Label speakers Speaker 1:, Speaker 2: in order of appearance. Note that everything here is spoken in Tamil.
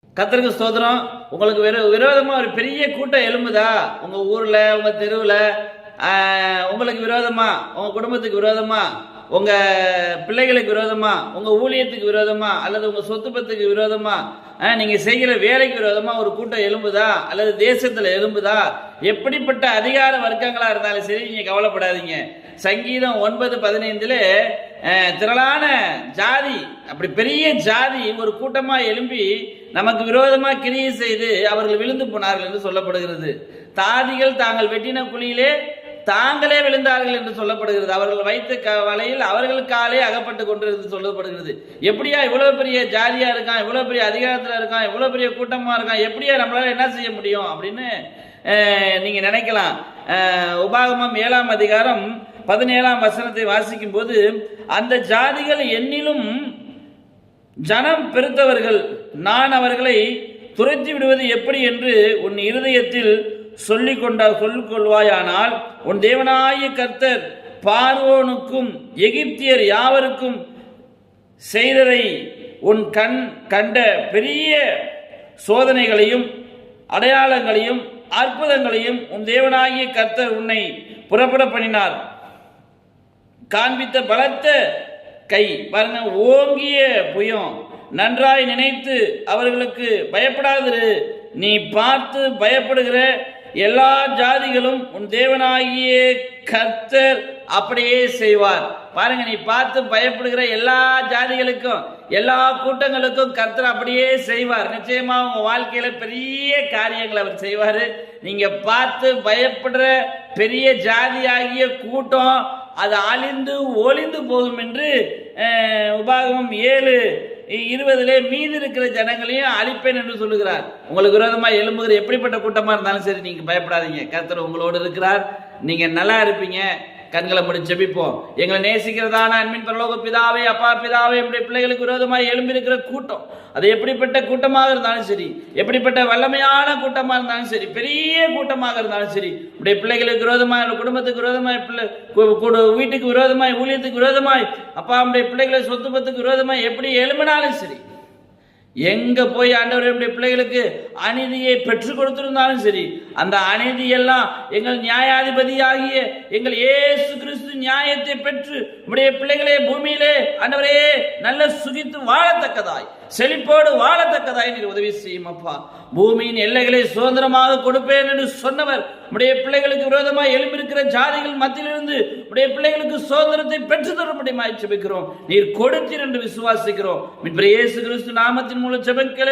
Speaker 1: கத்தருக்கு ஸ்தோத்திரம். உங்களுக்கு விரோ விரோதமா ஒரு பெரிய கூட்டம் எழும்புதா? உங்க ஊர்ல உங்க தெருவுல? உங்களுக்கு விரோதமா? உங்க குடும்பத்துக்கு விரோதமா? உங்க பிள்ளைகளுக்கு விரோதமா உங்க ஊழியத்துக்கு விரோதமா அல்லது உங்க சொத்து பத்துக்கு விரோதமா நீங்க செய்கிற வேலைக்கு விரோதமா ஒரு கூட்டம் எலும்புதா அல்லது தேசத்துல எலும்புதா எப்படிப்பட்ட அதிகார வர்க்கங்களா இருந்தாலும் சரி நீங்க கவலைப்படாதீங்க. சங்கீதம் ஒன்பது பதினைந்துல திரளான ஜாதி அப்படி பெரிய ஜாதி ஒரு கூட்டமா எழும்பி நமக்கு விரோதமா கிரியை செய்து அவர்கள் விழுந்து போனார்கள் என்று சொல்லப்படுகிறது. தாதிகள் தாங்கள் வெட்டின குழியிலே தாங்களே விழுந்தார்கள் என்று சொல்லப்படுகிறது. அவர்கள் வைத்த க வலையில் அவர்கள் காலே அகப்பட்டு கொண்டிருந்து சொல்லப்படுகிறது. எப்படியா இவ்வளவு பெரிய ஜாதியா இருக்கான் இவ்வளவு பெரிய அதிகாரத்துல இருக்கான் இவ்வளவு பெரிய கூட்டமா இருக்கான் எப்படியா நம்மளால என்ன செய்ய முடியும் அப்படின்னு நீங்கள் நீங்க நினைக்கலாம். உபாகமம் ஏழாம் அதிகாரம் பதினேழாம் வசனத்தை வாசிக்கும் போது அந்த ஜாதிகள் என்னிலும் ஜனம் பெருத்தவர்கள் நான் அவர்களை துரத்தி விடுவது எப்படி என்று உன் இருதயத்தில் சொல்லிக் கொண்டால் சொல்லிக் கொள்வாயானால் உன் தேவனாய கர்த்தர் பார்வோனுக்கும் எகிப்தியர் யாவருக்கும் செய்ததை உன் கண் கண்ட பெரிய சோதனைகளையும் அடையாளங்களையும் அற்புதங்களையும் உன் தேவனாகிய கர்த்தர் உன்னை புறப்பட பண்ணினார். காண்பித்த பலத்த கை பாருங்க ஓங்கிய புயம் நன்றாய் நினைத்து அவர்களுக்கு பயப்படாதிரு. நீ பார்த்து பயப்படுகிற எல்லா ஜாதிகளும் உன் தேவனாகிய கர்த்தர் அப்படியே செய்வார். பாருங்க நீ பார்த்து பயப்படுகிற எல்லா ஜாதிகளுக்கும் எல்லா கூட்டங்களுக்கும் கர்த்தர் அப்படியே செய்வார். நிச்சயமா உங்க வாழ்க்கையில பெரிய காரியங்களை அவர் செய்வாரு. நீங்க பார்த்து பயப்படுற பெரிய ஜாதியாகிய கூட்டம் அது அழிந்து ஒளிந்து போகும் என்று உபாகமம் ஏழு இருபதுலே மீதி இருக்கிற ஜனங்களையும் அழிப்பேன் என்று சொல்லுகிறார். உங்களுக்கு விரோதமாக எழும்புகிற எப்படிப்பட்ட கூட்டமாக இருந்தாலும் சரி நீங்கள் பயப்படாதீங்க. கர்த்தர் உங்களோடு இருக்கிறார். நீங்கள் நல்லா இருப்பீங்க. கண்களை முடி ஜெபிப்போம். எங்களை நேசிக்கிறதான அன்பின் பரலோக பிதாவே அப்பா பிதாவே என்னுடைய பிள்ளைகளுக்கு விரோதமாக எழும்பியிருக்கிற கூட்டம். அது எப்படிப்பட்ட கூட்டமாக இருந்தாலும் சரி எப்படிப்பட்ட வல்லமையான கூட்டமாக இருந்தாலும் சரி பெரிய கூட்டமாக இருந்தாலும் சரி உடைய பிள்ளைகளுக்கு விரோதமாக குடும்பத்துக்கு விரோதமாய் பிள்ளை வீட்டுக்கு விரோதமாய் ஊழியத்துக்கு விரோதமாய் அப்பா உடைய பிள்ளைகளை சொத்து பத்துக்கு விரோதமாய் எப்படி எழும்பினாலும் சரி எங்க போய் ஆண்டவர் என்னுடைய பிள்ளைகளுக்கு அநீதியை பெற்றுக் கொடுத்திருந்தாலும் சரி அந்த அநீதி எல்லாம் எங்கள் நியாயாதிபதியாகிய எங்கள் ஏசு கிறிஸ்து நியாயத்தை பெற்று உடைய பிள்ளைகளே பூமியிலே ஆண்டவரே நல்ல சுகித்து வாழத்தக்கதாய் செழிப்போடு வாழத்தக்கதாய் நீர் உதவி செய்யும் அப்பா. பூமியின் எல்லைகளை சுதந்திரமாக கொடுப்பேன் என்று சொன்னவர் உடைய பிள்ளைகளுக்கு விரோதமாக எழும்பியிருக்கிற ஜாதிகள் மத்தியிலிருந்து உடைய பிள்ளைகளுக்கு சுதந்திரத்தை பெற்று தரும்படி மாய்ச்சி வைக்கிறோம் நீர் கொடுத்தீர் என்று விசுவாசிக்கிறோம். இயேசு கிறிஸ்து நாமத்தின் மூலம் ஜெபம் கேளுங்கள்